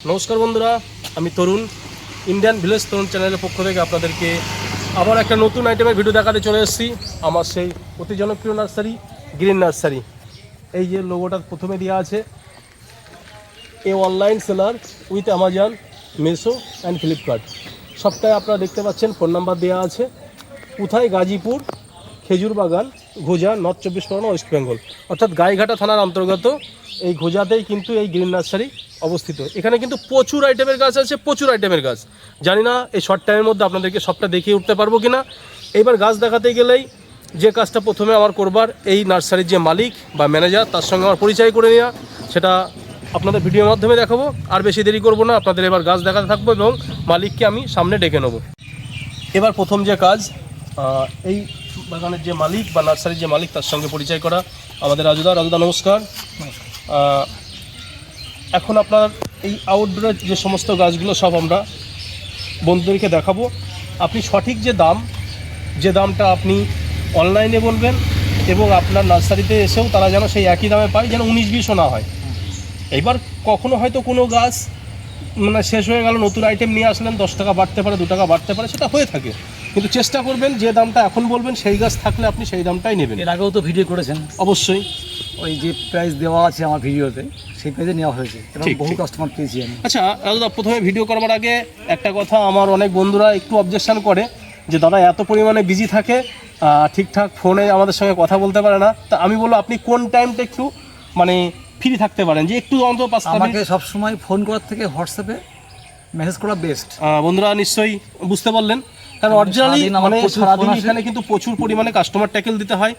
নমস্কার বন্ধুরা, আমি তরুণ। ইন্ডিয়ান ভিলেজ তরুণ চ্যানেলের পক্ষ থেকে আপনাদেরকে আবার একটা নতুন আইটেমের ভিডিও দেখাতে চলে এসেছি। আমার সেই অতি জনপ্রিয় নার্সারি গ্রিন নার্সারি এই যে লোগোটা প্রথমে দেওয়া আছে। এ online seller with Amazon Meesho and Flipkart সবটাই আপনারা দেখতে পাচ্ছেন ফোন নাম্বার দেওয়া আছে। কোথায়? গাজীপুর, খেজুর বাগান, ঘোজা নর্থ চব্বিশ পরগনা ওয়েস্ট বেঙ্গল অর্থাৎ গাইঘাটা থানার অন্তর্গত। এই ঘোজাতেই কিন্তু এই গ্রিন নার্সারি অবস্থিত। এখানে কিন্তু প্রচুর আইটেমের গাছ আছে প্রচুর আইটেমের গাছ। জানি না এই শর্ট টাইমের মধ্যে আপনাদেরকে সবটা দেখিয়ে উঠতে পারব কিনা। এইবার গাছ দেখাতে গেলেই যে কাজটা প্রথমে আমার করবার এই নার্সারির যে মালিক বা ম্যানেজার তার সঙ্গে আমার পরিচয় করে নেওয়া সেটা আপনাদের ভিডিওর মাধ্যমে দেখাবো। আর বেশি দেরি করব না আপনাদের এবার গাছ দেখাতে থাকব এবং মালিককে আমি সামনে ডেকে নেব। এবার প্রথম যে কাজ এই বাগানের যে মালিক বা নার্সারির যে মালিক তার সঙ্গে পরিচয় করা। আমাদের রাজুদা রাজুদা নমস্কার। এখন আপনার এই আউটডোরের যে সমস্ত গাছগুলো সব আমরা বন্ধুদেরকে দেখাবো। আপনি সঠিক যে দাম যে দামটা আপনি অনলাইনে বলবেন এবং আপনার নার্সারিতে এসেও তারা যেন সেই একই দামে পায় যেন উনিশ বিশও না হয়। এবার কখনো হয়তো কোনো গাছ মানে শেষ হয়ে গেল নতুন আইটেম নিয়ে আসলেন দশ টাকা বাড়তে পারে দু টাকা বাড়তে পারে সেটা হয়ে থাকে। কিন্তু চেষ্টা করবেন যে দামটা এখন বলবেন সেই গাছ থাকলে আপনি সেই দামটাই নেবেন। এর আগেও তো ভিডিও করেছেন। অবশ্যই। ওই যে প্রাইস দেওয়া আছে আমার ভিডিওতে সেই প্রাইসে নেওয়া হয়েছে। এবং বহু কাস্টমার পেয়েছি আমি। আচ্ছা দাদা প্রথমে ভিডিও করবার আগে একটা কথা আমার অনেক বন্ধুরা একটু অবজেকশন করে যে দাদা এত পরিমাণে বিজি থাকে ঠিকঠাক ফোনে আমাদের সঙ্গে কথা বলতে পারে না। তা আমি বলব আপনি কোন টাইমটা একটু মানে ফ্রি থাকতে পারেন? যে একটু অন্তত পাঁচ আমাকে সবসময় ফোন করার থেকে হোয়াটসঅ্যাপে মেসেজ করা বেস্ট বন্ধুরা নিশ্চয়ই বুঝতে পারলেন। কারণ অরিজিনালি মানে সারাদিন এখানে কিন্তু প্রচুর পরিমাণে কাস্টমার ট্যাকেল দিতে হয়।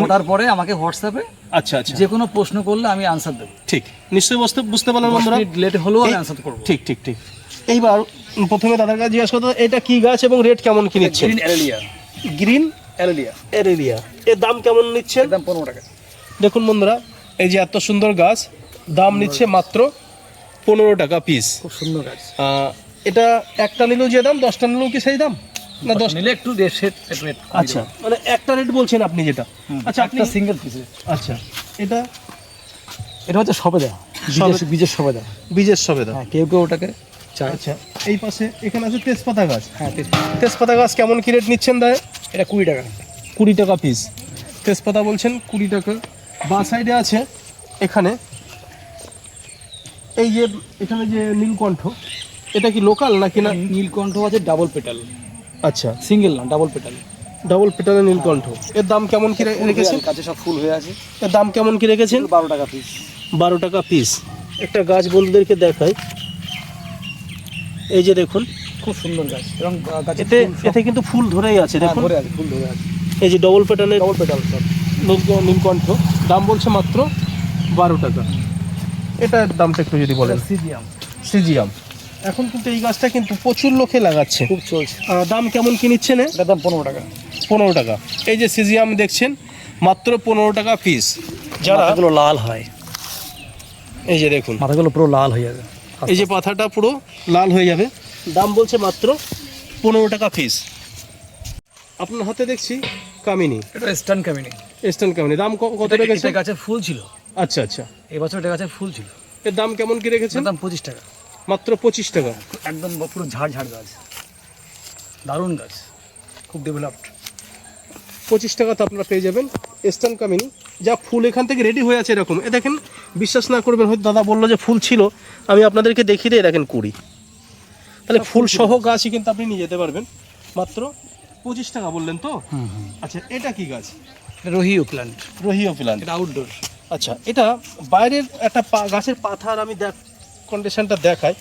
নটার পরে আমাকে হোয়াটসঅ্যাপে আচ্ছা আচ্ছা। যে কোনো প্রশ্ন করলে আমি আনসার দেবো। ঠিক। নিশ্চয়ই বুঝতে বুঝতে পারলেন বন্ধুরা। লেট হলেও আমি আনসার করব। ঠিক ঠিক ঠিক। এইবার প্রথমে দাদার কাছে জিজ্ঞাসা করতে এটা কি গাছ এবং রেট কেমন কি নিচ্ছেন green aralia green aralia aralia এর দাম কেমন নিচ্ছেন একদম পনেরো টাকা। দেখুন বন্ধুরা এই যে এত সুন্দর গাছ দাম নিচ্ছে মাত্র পনেরো টাকা পিস খুব সুন্দর গাছ। এটা একটা নিলেও যে দাম দশটা নিলেও কি সেই দাম? না দশ নিলে একটু রেট রেট আচ্ছা মানে একটা রেট বলছেন আপনি যেটা। আচ্ছা আপনি একটা সিঙ্গেল পিসে আচ্ছা এটা? এটা হচ্ছে সবেদা বীজের বীজের সবেদা। বীজের সবেদা। হ্যাঁ কেউ কেউ ওটাকে আচ্ছা এই পাশে এখানে আছে তেজপাতা গাছ। হ্যাঁ তেজপাতা গাছ কেমন কি রেট নিচ্ছেন দায় এটা কুড়ি টাকা। কুড়ি টাকা পিস তেজপাতা বলছেন কুড়ি টাকা। বা সাইডে আছে এখানে। এই যে এখানে যে নীলকণ্ঠ এটা কি লোকাল নাকি না? নীলকণ্ঠ আছে ডাবল পেটাল আচ্ছা। সিঙ্গেল না ডাবল পেটাল ডাবল পেটালের নীলকণ্ঠ। এর দাম কেমন কি রে- রেখেছেন? কাছে সব ফুল হয়ে আছে। এর দাম কেমন কি রেখেছেন? বারো টাকা পিস বারো টাকা পিস একটা গাছ বন্ধুদেরকে দেখাই। এই যে দেখুন। খুব সুন্দর গাছ এবং গাছে এতে এতে কিন্তু ফুল ধরেই আছে দেখুন। ধরে আছে ফুল ধরে আছে। এই যে ডবল পেটালের ডবল পেটাল নীলকণ্ঠ। দাম বলছে মাত্র বারো টাকা। এটার দামটা একটু যদি বলেন। সিজিয়াম। সিজিয়াম। এখন কিন্তু এই গাছটা কিন্তু প্রচুর লোকে লাগাচ্ছে। খুব চলছে। দাম কেমন কি নিচ্ছেন এ? এটার দাম পনেরো টাকা। পনেরো টাকা। এই যে সিজিয়াম দেখছেন মাত্র পনেরো টাকা পিস যারা লাল হয়। এই যে দেখুন। মাথাগুলো পুরো লাল হয়ে যাবে। এই যে পাতাটা পুরো লাল হয়ে যাবে। দাম বলছে মাত্র পনেরো টাকা পিস আপনার হাতে দেখছি কামিনী। এটা স্টান কামিনি। এস্টার্ন কামিনী। দাম কত রেখেছে গাছে ফুল ছিল। আচ্ছা আচ্ছা। এবছর এটা গাছে ফুল ছিল। এর দাম কেমন কি রেখেছেন? এটার দাম পঁচিশ টাকা। মাত্র পঁচিশ টাকা। একদম পুরো ঝাড় ঝাড় গাছ। দারুণ গাছ। খুব ডেভেলপড পঁচিশ টাকাতে আপনারা পেয়ে যাবেন। এস্টার্ন কামিনি যা ফুল এখান থেকে রেডি হয়ে আছে এরকম। এ দেখেন বিশ্বাস না করবেন হয়তো দাদা বলল যে ফুল ছিল। আমি আপনাদেরকে দেখিয়ে দিয়ে দেখেন কুড়ি। তাহলে ফুল সহ গাছই কিন্তু আপনি নিয়ে যেতে পারবেন। মাত্র পঁচিশ টাকা বললেন তো? আচ্ছা এটা কি গাছ? রোহিও প্ল্যান্ট রহিও প্লান্ট এটা আউটডোর আচ্ছা এটা বাইরের একটা গাছের পাথার আমি দেখ কন্ডিশনটা দেখায়।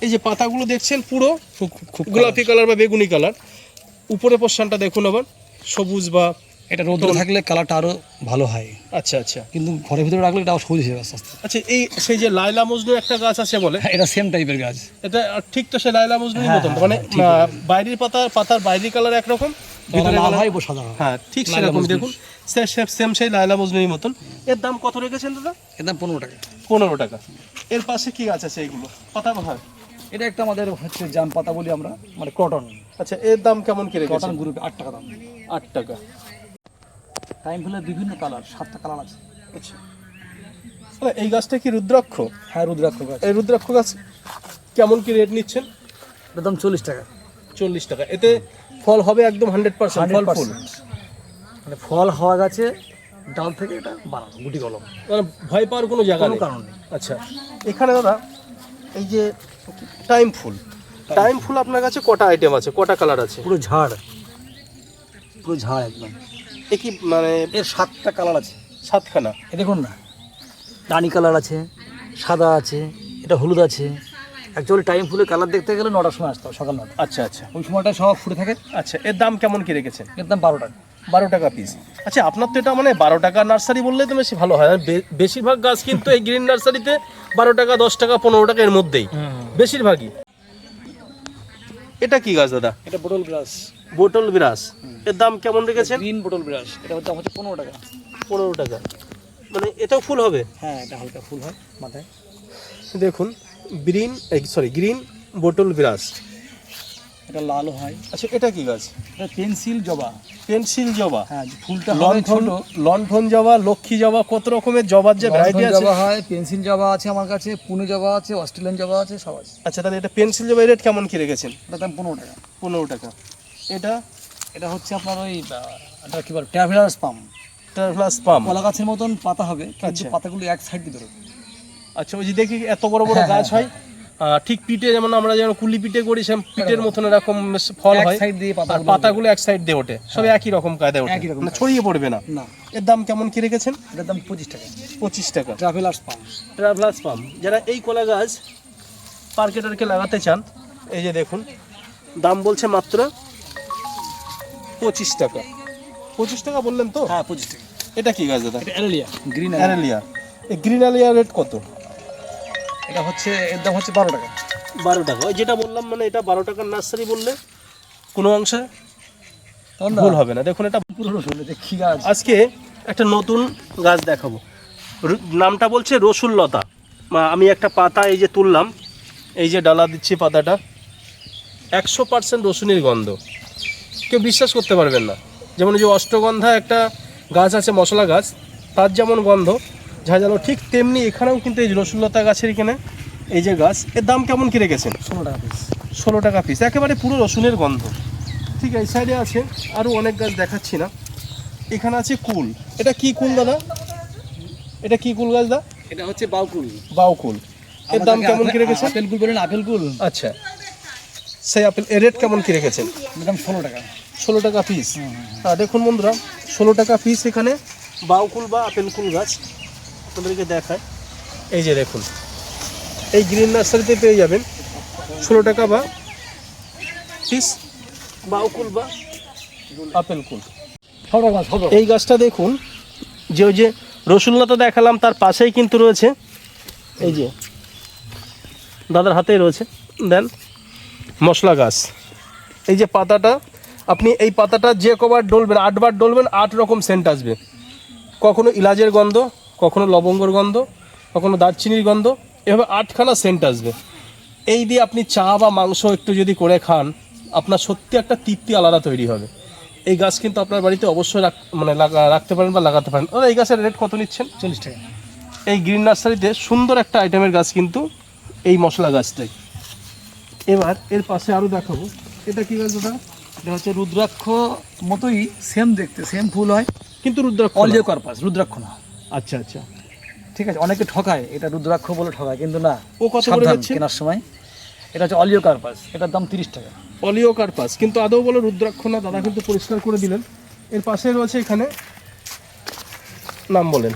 এই যে পাতাগুলো দেখছেন পুরো? খুব গোলাপি কালার। বা বেগুনি কালার। উপরে পোর্শনটা দেখুন আবার সবুজ বা এটা রোদ্রে থাকলে কালারটা আরও ভালো হয়। আচ্ছা আচ্ছা। কিন্তু ঘরের ভিতরে রাখলে এটা সবুজ হয়ে আস্তে আস্তে। আচ্ছা এই সেই যে লাইলা মজনু একটা গাছ আছে বলে হ্যাঁ এটা সেম টাইপের গাছ। এটা ঠিক তো সে লাইলা মজনুর হ্যাঁ, মতন? হ্যাঁ, মানে বাইরের পাতা পাতার বাইরের কালার একরকম ভিতরে লাল colour- হয় সাদা হ্যাঁ। ঠিক সেরকম। দেখুন। সেম সেই লাইলা মজনুর মতন। এর দাম কত রেখেছেন দাদা? এর দাম পনেরো টাকা। পনেরো টাকা। এর পাশে কি গাছ আছে এইগুলো পাতা বাহার এটা একটা আমাদের হচ্ছে জাম পাতা বলি আমরা মানে কটন আচ্ছা এর দাম কেমন কি রেখেছেন কটন গ্রুপে আট টাকা দাম। আট টাকা। টাইম ফুলের বিভিন্ন কালার সাতটা কালার আছে। আচ্ছা। এই গাছটা কি রুদ্রাক্ষ? হ্যাঁ রুদ্রাক্ষ গাছ। এই রুদ্রাক্ষ গাছ কেমন কি রেট নিচ্ছেন? দাম চল্লিশ টাকা। চল্লিশ টাকা। এতে ফল হবে একদম হান্ড্রেড পার্সেন্ট ফল ফুল। মানে ফল হওয়া গাছে ডাল থেকে এটা বানানো গুটি কলম। মানে ভয় পাওয়ার কোনো জায়গা কোনো নেই। কারণ নেই। আচ্ছা এখানে দাদা এই যে টাইম ফুল টাইম ফুল আপনার কাছে কটা আইটেম আছে? কটা কালার আছে? পুরো ঝাড়। পুরো ঝাড় একদম। এ কি মানে এর সাতটা কালার আছে। সাতখানা? এ দেখুন না রানি কালার আছে সাদা আছে এটা হলুদ আছে। অ্যাকচুয়ালি টাইম ফুলের কালার দেখতে গেলে নটার সময় আসতে হবে সকাল নটা। আচ্ছা আচ্ছা। ওই সময়টা সব ফুটে থাকে। আচ্ছা এর দাম কেমন কি রেখেছেন? এর দাম বারো টাকা বারো টাকা পিস আচ্ছা আপনার তো এটা মানে বারো টাকা নার্সারি বললে তো বেশি ভালো হয়। বেশিরভাগ গাছ কিন্তু এই গ্রিন নার্সারিতে বারো টাকা দশ টাকা পনেরো টাকা এর মধ্যেই। বেশিরভাগই। এটা কি গাছ দাদা? এটা বোটল ব্রাশ। বোটল বিরাস এর দাম কেমন রেখেছেন? Green bottle brush. এটা দাম হচ্ছে পনেরো টাকা। পনেরো টাকা। মানে এটাও ফুল হবে? হ্যাঁ এটা হালকা ফুল হয় মাথায়। দেখুন green sorry green bottle brush এটা লালও হয়। আচ্ছা এটা কি গাছ? এটা পেন্সিল জবা। পেন্সিল জবা? হ্যাঁ ফুলটা হবে লণ্ঠন লণ্ঠন জবা লক্ষ্মী জবা কত রকমের জবার যে ভ্যারাইটি আছে জবা হয় পেন্সিল জবা আছে আমার কাছে পুনে জবা আছে অস্ট্রেলিয়ান জবা আছে সব আছে। আচ্ছা তাহলে এটা পেন্সিল জবা রেট কেমন কি রেখেছেন? এটা দাম পনেরো টাকা। পনেরো টাকা। এটা? এটা হচ্ছে আপনার ওই এটা কি বলে ট্রাভেলার্স পাম প্লাস পাম কলা গাছের মতন পাতা হবে কিন্তু আচ্ছা। পাতাগুলো এক সাইড দিয়ে ধরবে আচ্ছা ওই যে দেখি এত বড় বড় হ্যাঁ, গাছ হয়। আহ, ঠিক পিঠে যেমন আমরা যেমন কুলি পিঠে করি সেম পিঠের মতন এরকম ফল হয়। সাইড দিয়ে আর পাতাগুলো এক সাইড দিয়ে ওঠে। সব একই রকম কায়দায় ওঠে। একই রকম মানে ছড়িয়ে পড়বে না। এর দাম কেমন কি রেখেছেন? এটার দাম পঁচিশ টাকা। পঁচিশ টাকা। ট্রাভেলার্স পাম ট্রাভেলার্স পাম যারা এই কলা গাছ পার্কে টার্কে লাগাতে চান এই যে দেখুন দাম বলছে মাত্র পঁচিশ টাকা। পঁচিশ টাকা বললেন তো? হ্যাঁ পঁচিশ টাকা। এটা কি গাছ দাদা? এটা অ্যারেলিয়া গ্রিন অ্যারেলিয়া এই গ্রিন অ্যালিয়া রেট কত? এটা হচ্ছে এর দাম হচ্ছে বারো টাকা। বারো টাকা। ওই যেটা বললাম মানে এটা বারো টাকার নার্সারি বললে কোনো অংশে ভুল হবে না। দেখুন এটা পুরো রসুন এটা কি গাছ। আজকে একটা নতুন গাছ দেখাবো। নামটা বলছে রসুল্লতা। মা- আমি একটা পাতা এই যে তুললাম এই যে ডালা দিচ্ছি পাতাটা একশো পার্সেন্ট রসুনের গন্ধ। কেউ বিশ্বাস করতে পারবেন না। যেমন যে অষ্টগন্ধা একটা গাছ আছে মশলা গাছ তার যেমন গন্ধ ঝাঁঝালো ঠিক তেমনি এখানেও কিন্তু এই যে রসুল্লতা গাছের এখানে এই যে গাছ এর দাম কেমন কি রেখেছেন? ষোলো টাকা পিস ষোলো টাকা পিস একেবারে পুরো রসুনের গন্ধ। ঠিক এই সাইডে আছে আরও অনেক গাছ দেখাচ্ছি না। এখানে আছে কুল। এটা কি কুল দাদা? এটা কি কুল গাছ দা? এটা হচ্ছে বাউকুল বাউ কুল। এর দাম কেমন কি রেখেছেন? আপেল কুল বলেন আপেল কুল। আচ্ছা। সেই আপেল এর রেট কেমন কি রেখেছেন? দাম ষোলো টাকা। ষোলো টাকা পিস দেখুন বন্ধুরা ষোলো টাকা পিস এখানে বাউকুল বা আপেল কুল গাছ। আপনাদেরকে দেখায়। এই যে দেখুন এই গ্রিন নার্সারিতে পেয়ে যাবেন ষোলো টাকা বা পিস বাউকুল বা আপেল কুল। এই গাছটা দেখুন যে ওই যে রসুনলতা দেখালাম তার পাশেই কিন্তু রয়েছে। এই যে দাদার হাতেই রয়েছে। দেন মশলা গাছ। এই যে পাতাটা আপনি এই পাতাটা যে কবার ডলবেন আটবার ডলবেন আট রকম সেন্ট আসবে। কখনো ইলাজের গন্ধ কখনো লবঙ্গর গন্ধ কখনো দারচিনির গন্ধ এভাবে আটখানা সেন্ট আসবে। এই দিয়ে আপনি চা বা মাংস একটু যদি করে খান আপনার সত্যি একটা তৃপ্তি আলাদা তৈরি হবে। এই গাছ কিন্তু আপনার বাড়িতে অবশ্যই রাখ মানে রাখতে পারেন বা লাগাতে পারেন। দাদা এই গাছের রেট কত নিচ্ছেন? চল্লিশ টাকা। এই গ্রিন নার্সারিতে সুন্দর একটা আইটেমের গাছ কিন্তু এই মশলা গাছটাই। এবার এর পাশে আরও দেখাবো। এটা কি গাছ দাদা? এটা হচ্ছে রুদ্রাক্ষ মতোই সেম দেখতে সেম ফুল হয়। কিন্তু রুদ্রাক্ষ। অলিও কার্পাস রুদ্রাক্ষ না। আচ্ছা আচ্ছা। ঠিক আছে অনেকে ঠকায় এটা রুদ্রাক্ষ বলে ঠকায় কিন্তু না ও কত করে সাবধান যাচ্ছে? কেনার সময়। এটা হচ্ছে অলিও কার্পাস এটার দাম তিরিশ টাকা। অলিও কার্পাস কিন্তু আদৌ বলো রুদ্রাক্ষ না দাদা কিন্তু পরিষ্কার করে দিলেন। এর পাশে রয়েছে এখানে নাম বলেন।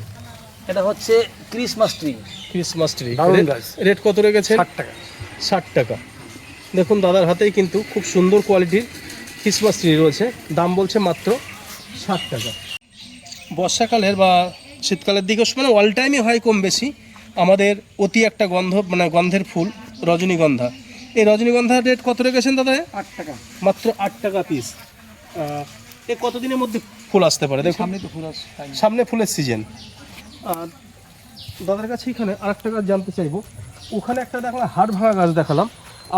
এটা হচ্ছে ক্রিসমাস ট্রি। Christmas tree. দারুণ গাছ। রেট কত রেখেছেন? ষাট টাকা। ষাট টাকা। দেখুন দাদার হাতেই কিন্তু খুব সুন্দর কোয়ালিটির ক্রিসমাস ট্রি রয়েছে। দাম বলছে মাত্র ষাট টাকা। বর্ষাকালের বা শীতকালের দিকে মানে অল টাইমই হয় কম বেশি। আমাদের অতি একটা গন্ধ মানে গন্ধের ফুল রজনীগন্ধা। এই রজনীগন্ধার রেট কত রেখেছেন দাদা? আট টাকা। মাত্র আট টাকা পিস এ কতদিনের মধ্যে ফুল আসতে পারে? দেখুন। সামনে তো ফুল সামনে ফুলের সিজন আর দাদার কাছে এখানে আরেকটা গাছ জানতে চাইব। ওখানে একটা দেখলাম হাড় ভাঙা গাছ দেখালাম।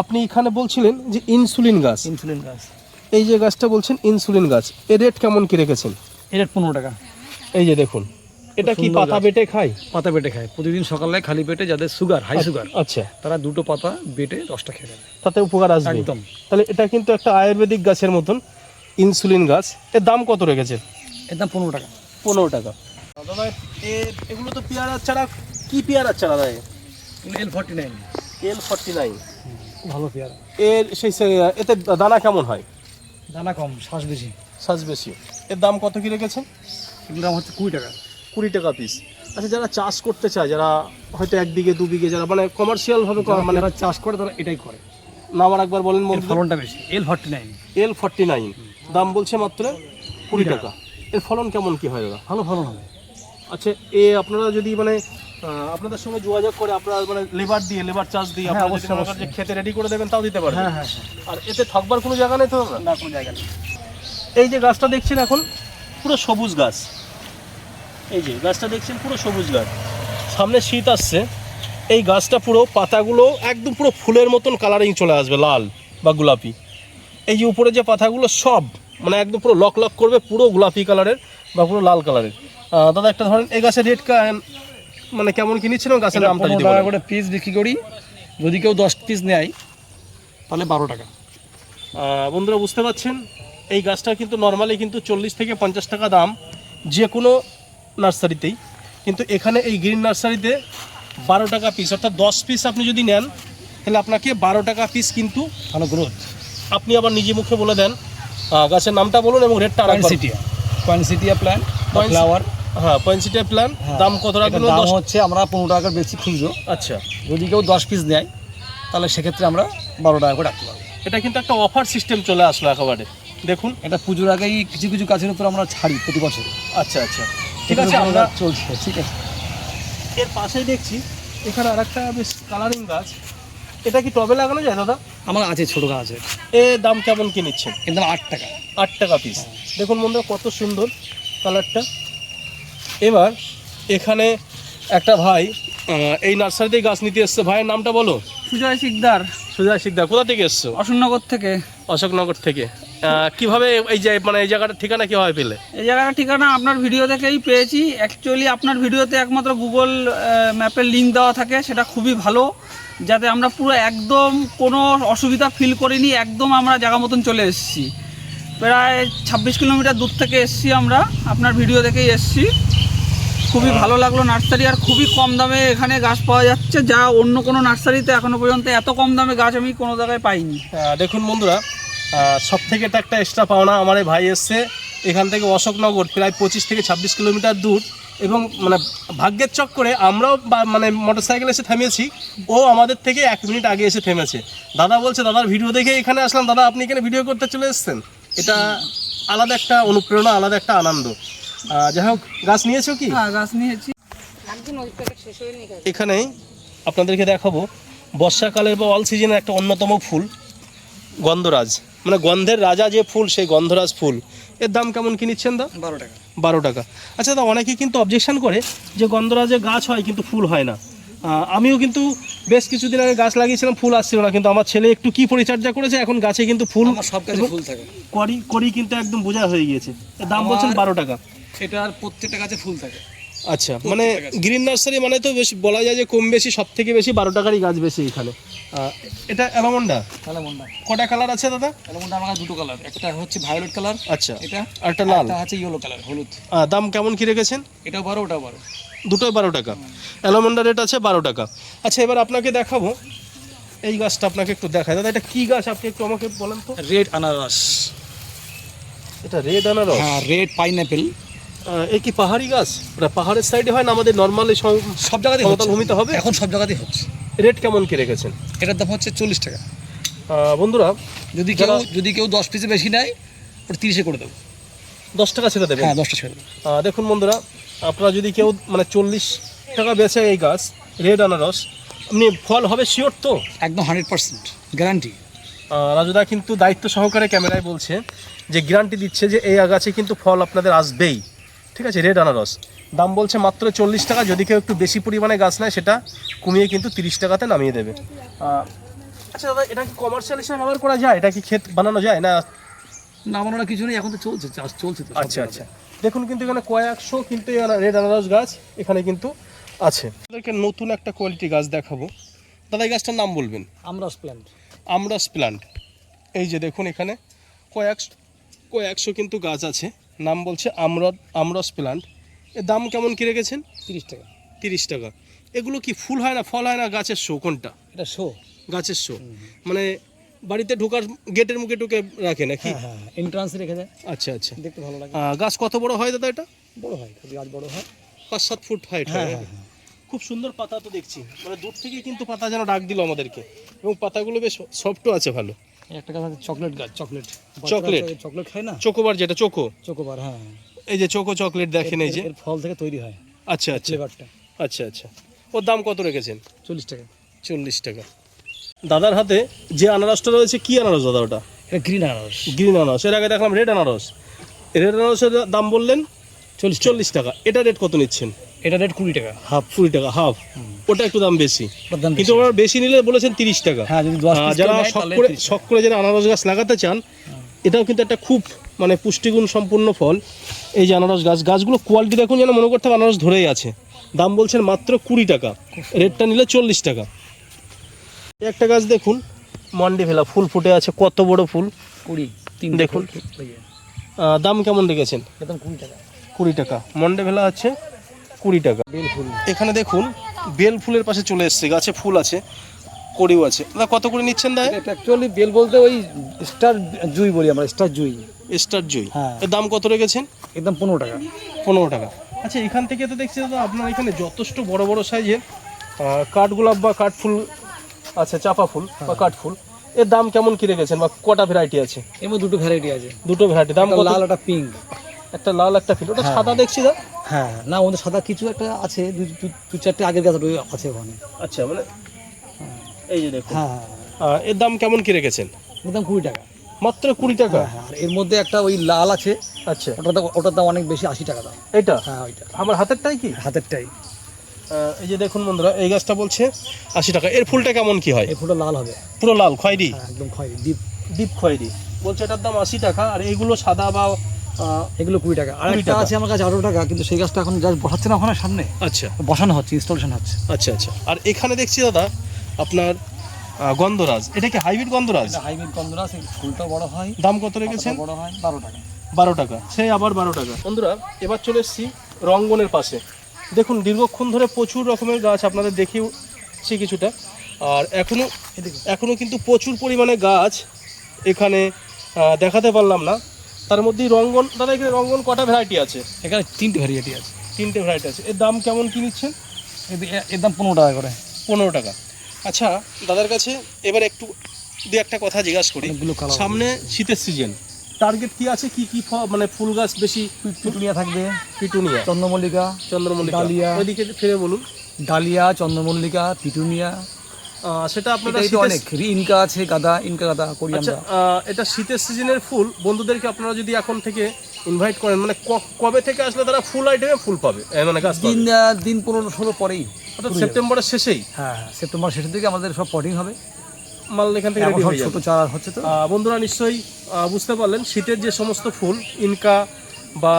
আপনি এখানে বলছিলেন যে ইনসুলিন গাছ। ইনসুলিন গাছ। এই যে গাছটা বলছেন ইনসুলিন গাছ এর রেট কেমন কি রেখেছেন? এ রেট পনেরো টাকা। এই যে দেখুন। এটা কি পাতা বেটে খায়? পাতা বেটে খায়। প্রতিদিন সকালে খালি পেটে যাদের সুগার হাই সুগার আচ্ছা। তারা দুটো পাতা বেটে রসটা খেয়ে নেবে তাতে উপকার আসবে। একদম। তাহলে এটা কিন্তু একটা আয়ুর্বেদিক গাছের মতন ইনসুলিন গাছ। এর দাম কত রেখেছে? এর দাম পনেরো টাকা। পনেরো টাকা। দাদা এগুলো তো পেয়ারার চারা কি পেয়ারার চারা দেয় L forty nine L forty nine ভালো পেয়ারা। এর সেই এতে দানা কেমন হয়? দানা কম শ্বাস বেশি। শ্বাস বেশি। এর দাম কত কি রেখেছেন এগুলো দাম হচ্ছে কুড়ি টাকা। কুড়ি টাকা পিস আচ্ছা যারা চাষ করতে চায় যারা হয়তো এক বিঘে দু বিঘে যারা মানে কমার্শিয়াল ভাবে মানে যারা চাষ করে তারা এটাই করে। নাম আর একবার বলেন ফলনটা বেশি। L forty nine L forty nine দাম বলছে মাত্র কুড়ি টাকা। এর ফলন কেমন কি হয় দাদা? ভালো ফলন হবে। আচ্ছা এ আপনারা যদি মানে আপনাদের সঙ্গে যোগাযোগ করে আপনারা মানে লেবার দিয়ে লেবার চার্জ দিয়ে হ্যাঁ, আপনারা যদি মনে করেন খেতে রেডি করে দেবেন তাও দিতে পারবেন। হ্যাঁ হ্যাঁ হ্যাঁ। আর এতে ঠকবার কোনো জায়গা নেই তো না কোনো জায়গা নেই। এই যে গাছটা দেখছেন এখন পুরো সবুজ গাছ। এই যে গাছটা দেখছেন পুরো সবুজ গাছ। সামনে শীত আসছে। এই গাছটা পুরো পাতাগুলো একদম পুরো ফুলের মতন কালারিং চলে আসবে লাল বা গোলাপি। এই যে উপরে যে পাতাগুলো সব মানে একদম পুরো লক লক করবে পুরো গোলাপি কালারের বা পুরো লাল কালারের দাদা একটা ধরেন এই গাছের রেট মানে কেমন কি নিচ্ছিলেন গাছের দামটা যদি টাকা করে পিস বিক্রি করি। যদি কেউ দশ পিস নেয় তাহলে বারো টাকা। বন্ধুরা বুঝতে পারছেন? এই গাছটা কিন্তু নর্মালি কিন্তু চল্লিশ থেকে পঞ্চাশ টাকা দাম। যে কোনো নার্সারিতেই। কিন্তু এখানে এই গ্রিন নার্সারিতে বারো টাকা পিস অর্থাৎ দশ পিস আপনি যদি নেন তাহলে আপনাকে বারো টাকা পিস কিন্তু ভালো গ্রোথ আপনি আবার নিজে মুখে বলে দেন গাছের নামটা বলুন এবং রেটটা poinsettia poinsettia plant Poinsettia- flower হ্যাঁ পয়েন্সিটের প্ল্যান দাম কত রাখবেন? দাম হচ্ছে আমরা পনেরো টাকার বেশি খুঁজো আচ্ছা। যদি কেউ দশ পিস নেয় তাহলে সেক্ষেত্রে আমরা বারো টাকা করে রাখতে পারব। এটা কিন্তু একটা অফার সিস্টেম চলে আসলো একেবারে। দেখুন। এটা পুজোর আগেই কিছু কিছু গাছের উপর আমরা ছাড়ি প্রতি বছর। আচ্ছা আচ্ছা। ঠিক আছে আমরা চলছে ঠিক আছে। এর পাশেই দেখছি এখানে আরেকটা বেশ কালারিং গাছ। এটা কি টবে লাগানো যায় দাদা? আমার আছে ছোটো গাছ আছে। এ দাম কেমন কি নিচ্ছেন? এর দাম আট টাকা। আট টাকা পিস দেখুন বন্ধুরা কত সুন্দর কালারটা এবার এখানে একটা ভাই এই নার্সারিতে গাছ নিতে এসছে। ভাইয়ের নামটা বলো। সুজয় শিকদার। সুজয় শিকদার কোথা থেকে এসছো? অশোকনগর থেকে। অশোকনগর থেকে। কীভাবে এই যে মানে এই জায়গাটার ঠিকানা কীভাবে পেলে? এই জায়গাটার ঠিকানা আপনার ভিডিও থেকেই পেয়েছি। অ্যাকচুয়ালি আপনার ভিডিওতে একমাত্র গুগল ম্যাপের লিঙ্ক দেওয়া থাকে সেটা খুবই ভালো যাতে আমরা পুরো একদম কোনো অসুবিধা ফিল করিনি একদম আমরা জায়গা মতন চলে এসেছি। প্রায় ছাব্বিশ কিলোমিটার দূর থেকে এসেছি আমরা আপনার ভিডিও দেখেই এসেছি। খুবই ভালো লাগল নার্সারি আর খুবই কম দামে এখানে গাছ পাওয়া যাচ্ছে। যা অন্য কোনো নার্সারিতে এখনও পর্যন্ত এত কম দামে গাছ আমি কোনো জায়গায় পাইনি। দেখুন বন্ধুরা সব থেকে এটা একটা এক্সট্রা পাওনা আমার এই ভাই এসছে। এখান থেকে অশোকনগর প্রায় পঁচিশ থেকে ছাব্বিশ কিলোমিটার দূর। এবং মানে ভাগ্যের চক করে আমরাও বা- মানে মোটর সাইকেল এসে থেমেছি। ও আমাদের থেকে এক মিনিট আগে এসে থেমেছে। দাদা বলছে দাদার ভিডিও দেখে এখানে আসলাম। দাদা আপনি এখানে ভিডিও করতে চলে এসেছেন? এটা আলাদা একটা অনুপ্রেরণা আলাদা একটা আনন্দ। যাই হোক গাছ নিয়েছো কি? হ্যাঁ গাছ নিয়েছি। এখানেই আপনাদেরকে দেখাবো। বর্ষাকালের বা অল সিজনের একটা অন্যতম ফুল গন্ধরাজ। মানে গন্ধের রাজা যে ফুল সেই গন্ধরাজ ফুল এর দাম কেমন কি নিচ্ছেন দা? বারো টাকা। বারো টাকা। আচ্ছা দা অনেকে কিন্তু অবজেকশন করে যে গন্ধরাজে গাছ হয় কিন্তু ফুল হয় না। আমিও কিন্তু বেশ কিছুদিন আগে গাছ লাগিয়েছিলাম ফুল আসছিল না কিন্তু আমার ছেলে একটু কি পরিচর্যা করেছে এখন গাছে কিন্তু ফুল সব গাছে ফুল থাকে। করি করি কিন্তু একদম বোঝা হয়ে গিয়েছে। এর দাম বলছেন বারো টাকা। এটার প্রত্যেকটা গাছে ফুল থাকে। আচ্ছা মানে গ্রিন নার্সারি মানে তো বেশি বলা যায় যে কম বেশি সব থেকে বেশি বারো টাকারই গাছ বেশি এখানে। এটা অ্যালামন্ডা? তাহলে মন্ডা কটা কালার আছে দাদা? তাহলে মন্ডা আমার দুটো কালার। একটা হচ্ছে ভায়োলেট কালার আচ্ছা। এটা আর একটা লাল হচ্ছে ইয়েলো কালার হলুদ। দাম কেমন কি রেখেছেন? এটাও বারো ওটাও বারো। দুটোই বারো টাকা। অ্যালামন্ডা রেট আছে বারো টাকা। আচ্ছা এবার আপনাকে দেখাবো। এই গাছটা আপনাকে একটু দেখায় দাদা এটা কি গাছ? আপনি একটু আমাকে বলেন তো। রেড আনারস। এটা রেড আনারস? হ্যাঁ রেড পাইনঅ্যাপেল। এই কি পাহাড়ি গাছ? ওটা পাহাড়ের সাইডে হয় না আমাদের নর্মালি সব জায়গাতেই সমতল ভূমিতে হবে? এখন সব জায়গাতেই হচ্ছে। রেট কেমন কি রেখেছেন? এটার দাম হচ্ছে চল্লিশ টাকা। বন্ধুরা যদি কেউ যদি কেউ দশ পিসে বেশি নেয় ওটা তিরিশে করে দেবো। দশ টাকা ছেড়ে দেবেন? হ্যাঁ দশটা ছেড়ে দেবো। দেখুন বন্ধুরা আপনারা যদি কেউ মানে চল্লিশ টাকা বেছে এই গাছ রেড আনারস আপনি ফল হবে শিওর তো? একদম হান্ড্রেড পার্সেন্ট গ্যারান্টি রাজুদা কিন্তু দায়িত্ব সহকারে ক্যামেরায় বলছে যে গ্যারান্টি দিচ্ছে যে এই আগাছে কিন্তু ফল আপনাদের আসবেই। ঠিক আছে রেড আনারস। দাম বলছে মাত্র চল্লিশ টাকা যদি কেউ একটু বেশি পরিমাণে গাছ নেয় সেটা কমিয়ে কিন্তু তিরিশ টাকাতে নামিয়ে দেবে। আচ্ছা দাদা এটা কি কমার্শিয়াল হিসেবে ব্যবহার করা যায়? এটা কি ক্ষেত বানানো যায় না? না আমার কিছু নেই এখন তো চলছে চাষ চলছে তো আচ্ছা আচ্ছা। দেখুন কিন্তু এখানে কয়েকশো কিন্তু রেড আনারস গাছ এখানে কিন্তু আছে। আপনাদেরকে নতুন একটা কোয়ালিটি গাছ দেখাবো। দাদা এই গাছটার নাম বলবেন? আমরা প্ল্যান্ট আমরাস প্লান্ট এই যে দেখুন এখানে কয়েক কয়েকশো কিন্তু গাছ আছে। নাম বলছে আমরা আমরস প্লান্ট এর দাম কেমন কি রেখেছেন? তিরিশ টাকা। তিরিশ টাকা। এগুলো কি ফুল হয় না ফল হয় না গাছের শো? কোনটা? এটা শো। গাছের শো। মানে বাড়িতে ঢোকার গেটের মুখে ঢুকে রাখে নাকি? হ্যাঁ হ্যাঁ রেখে দেয়। আচ্ছা আচ্ছা। দেখতে ভালো লাগে। গাছ কত বড় হয় দাদা এটা? বড় হয় খুবই গাছ বড় হয়। পাঁচ সাত ফুট হাইট হ্যাঁ হয় হ্যাঁ হ্যাঁ। খুব সুন্দর পাতা তো দেখছি। মানে দূর থেকে কিন্তু পাতা যেন ডাক দিল আমাদেরকে। এবং পাতাগুলো বেশ সফটও আছে ভালো। একটা গাছ আছে চকলেট গাছ। চকলেট। চকলেট? চকলেট খায় না? চোকোবার যেটা চোকো চকোবার হ্যাঁ। এই যে চোকো চকলেট দেখেন এই যে। ফল থেকে তৈরি হয় আচ্ছা আচ্ছা। ফ্লেভারটা। আচ্ছা আচ্ছা। ওর দাম কত রেখেছেন? চল্লিশ টাকা। চল্লিশ টাকা। দাদার হাতে যে আনারসটা রয়েছে কি আনারস দাদা ওটা? গ্রিন আনারস। গ্রিন আনারস। এর আগে দেখলাম রেড আনারস। রেড আনারসের দাম বললেন চল্লিশ চল্লিশ টাকা। এটা রেট কত নিচ্ছেন? এটা রেট কুড়ি টাকা। হাফ কুড়ি টাকা হাফ ওটা একটু দাম বেশি। কিন্তু। ওরা বেশি নিলে বলেছেন তিরিশ টাকা। হ্যাঁ যারা শখ করে 30 শখ করে যারা আনারস গাছ লাগাতে চান এটাও কিন্তু একটা খুব মানে পুষ্টিগুণ সম্পূর্ণ ফল। এই যে আনারস গাছ গাছগুলো কোয়ালিটি দেখুন যেন মনে করতে হবে আনারস ধরেই আছে। দাম বলছেন মাত্র কুড়ি টাকা। রেটটা নিলে চল্লিশ টাকা। একটা গাছ দেখুন মন্ডি ভেলা ফুল ফুটে আছে কত বড় ফুল। কুড়ি তিন দেখুন। দাম কেমন রেখেছেন একদম কুড়ি টাকা। কুড়ি টাকা। মন্ডে ভেলা আছে কুড়ি টাকা। বেল ফুল। এখানে দেখুন বেল ফুলের পাশে চলে এসছে গাছে ফুল আছে। কড়িও আছে। দাদা কত করে নিচ্ছেন দায় এটা অ্যাকচুয়ালি বেল বলতে ওই স্টার জুই বলি আমরা স্টার জুই। স্টার জুই। হ্যাঁ। এর দাম কত রেখেছেন? একদম পনেরো টাকা। পনেরো টাকা। আচ্ছা এখান থেকে তো দেখছি দাদা আপনার এখানে যথেষ্ট বড় বড় সাইজের কাঠগোলাপ বা কাঠফুল আছে চাপা ফুল বা কাঠফুল এর দাম কেমন কি রেখেছেন বা কটা ভ্যারাইটি আছে? এর মধ্যে দুটো ভ্যারাইটি আছে। দুটো ভ্যারাইটি দাম কত? লাল একটা পিঙ্ক একটা লাল একটা ফিল ওটা হ্যাঁ। সাদা দেখছি দা হ্যাঁ না ওদের সাদা কিছু একটা আছে দু চারটে আগের গাছ আছে ওখানে। আচ্ছা মানে এই যে দেখুন। হ্যাঁ হ্যাঁ আহ, এর দাম কেমন কি রেখেছেন? একদম কুড়ি টাকা। মাত্র কুড়ি টাকা? হ্যাঁ আর এর মধ্যে একটা ওই লাল আছে। আচ্ছা। দাম ওটার দাম অনেক বেশি আশি টাকা দাম। এটা হ্যাঁ ওইটা। আমার হাতেরটাই কি? হাতেরটাই। এই যে দেখুন বন্ধুরা এই গাছটা বলছে আশি টাকা। এর ফুলটা কেমন কি হয়? এই ফুলটা লাল হবে। পুরো লাল খয়েরি? হ্যাঁ একদম খয়েরি ডিপ। ডিপ খয়েরি। বলছে এটার দাম আশি টাকা আর এইগুলো সাদা বা এগুলো কুড়ি টাকা। আর 20 একটা আছে আমার কাছে আঠারো টাকা কিন্তু সেই গাছটা এখন যা বসাচ্ছে না ওখানে সামনে। আচ্ছা। বসানো হচ্ছে ইনস্টলেশন হচ্ছে। আচ্ছা আচ্ছা। আর এখানে দেখছি দাদা আপনার গন্ধরাজ। এটা কি হাইব্রিড গন্ধরাজ? হাইব্রিড সেই ফুলটা বড় হয়। দাম কত রেখেছেন? বড় হয় বারো টাকা। বারো টাকা। সেই আবার বারো টাকা। বন্ধুরা এবার চলে এসেছি রঙ্গনের পাশে। দেখুন দীর্ঘক্ষণ ধরে প্রচুর রকমের গাছ আপনাদের দেখিয়েছি কিছুটা। আর এখনও এখনও কিন্তু প্রচুর পরিমাণে গাছ এখানে দেখাতে পারলাম না। তার মধ্যেই রঙ্গন দাদা এখানে রঙ্গন কটা ভ্যারাইটি আছে? এখানে তিনটে ভ্যারাইটি আছে। তিনটে ভ্যারাইটি আছে। এর দাম কেমন কি নিচ্ছেন? এর দাম পনেরো টাকা করে। পনেরো টাকা। আচ্ছা দাদার কাছে এবার একটু দু একটা কথা জিজ্ঞাসা করি। সামনে শীতের সিজন টার্গেট কি আছে? কি কি মানে ফুল গাছ বেশি পিটুনিয়া থাকবে? পিটুনিয়া। চন্দ্রমল্লিকা চন্দ্রমল্লিকা। ডালিয়া। ওইদিকে ফিরে বলুন। ডালিয়া চন্দ্রমল্লিকা পিটুনিয়া। সেটা আপনারা অনেক। ইনকা আছে গাদা ইনকা গাদা করি আচ্ছা আমরা আহ, এটা শীতের সিজনের ফুল। বন্ধুদেরকে আপনারা যদি এখন থেকে ইনভাইট করেন মানে কবে থেকে আসলে তারা ফুল আইটেমে ফুল পাবে? মানে গাছ দিন দিন পনেরো ষোলো পরেই অর্থাৎ সেপ্টেম্বরের শেষেই? হ্যাঁ হ্যাঁ সেপ্টেম্বর শেষের দিকে আমাদের সব পটিং হবে। মাল এখান থেকে রেডি হয়ে যাবে। চারা হচ্ছে তো। বন্ধুরা নিশ্চয়ই বুঝতে পারলেন শীতের যে সমস্ত ফুল ইনকা বা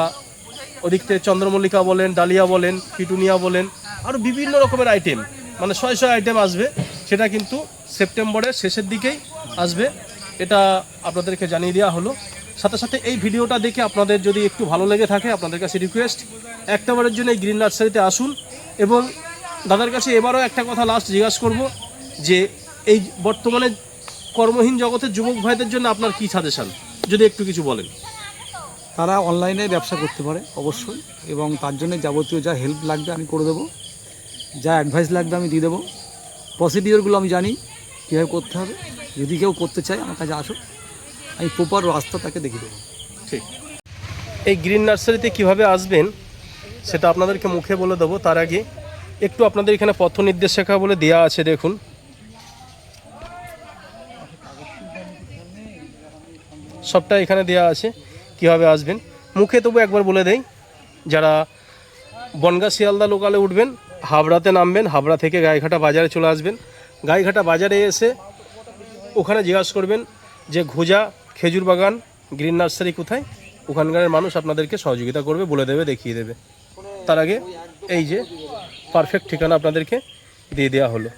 ওদিক থেকে চন্দ্রমল্লিকা বলেন ডালিয়া বলেন পিটুনিয়া বলেন আরও বিভিন্ন রকমের আইটেম মানে ছয় ছয় আইটেম আসবে। সেটা কিন্তু সেপ্টেম্বরের শেষের দিকেই আসবে। এটা আপনাদেরকে জানিয়ে দেওয়া হলো। সাথে সাথে এই ভিডিওটা দেখে আপনাদের যদি একটু ভালো লেগে থাকে, আপনাদের কাছে রিকোয়েস্ট একটাবারের জন্য এই গ্রিন নার্সারিতে আসুন এবং দাদার কাছে এবারও একটা কথা লাস্ট জিজ্ঞাসা করব যে এই বর্তমানে কর্মহীন জগতের যুবক ভাইদের জন্য আপনার কি সাজেশন যদি একটু কিছু বলেন। তারা অনলাইনে ব্যবসা করতে পারে, অবশ্যই, এবং তার জন্য যাবতীয় যা হেল্প লাগবে আমি করে দেবো, যা অ্যাডভাইস লাগবে আমি দিয়ে দেবো। প্রসিডিওরগুলো আমি জানি, কীভাবে করতে হবে। যদি কেউ করতে চায়, আমার কাছে আসুক। আমি প্রপার রাস্তা তাকে দেখিয়ে দেবো। ঠিক। এই গ্রিন নার্সারিতে কীভাবে আসবেন, সেটা আপনাদেরকে মুখে বলে দেবো। তার আগে একটু আপনাদের এখানে পথ নির্দেশিকা বলে দেওয়া আছে, দেখুন। সবটা এখানে দেওয়া আছে, কীভাবে আসবেন। মুখে তবু একবার বলে দেই, যারা বনগা শিয়ালদা লোকালে উঠবেন, হাবড়াতে নামবেন, হাবড়া থেকে গাইঘাটা বাজারে চলে আসবেন। গাইঘাটা বাজারে এসে ওখানে জিজ্ঞাসা করবেন যে, ঘোজা খেজুর বাগান গ্রিন নার্সারি কোথায়? ওখানকার মানুষ আপনাদেরকে সহযোগিতা করবে, বলে দেবে, দেখিয়ে দেবে। তার আগে এই যে পারফেক্ট ঠিকানা আপনাদেরকে দিয়ে দেওয়া হলো।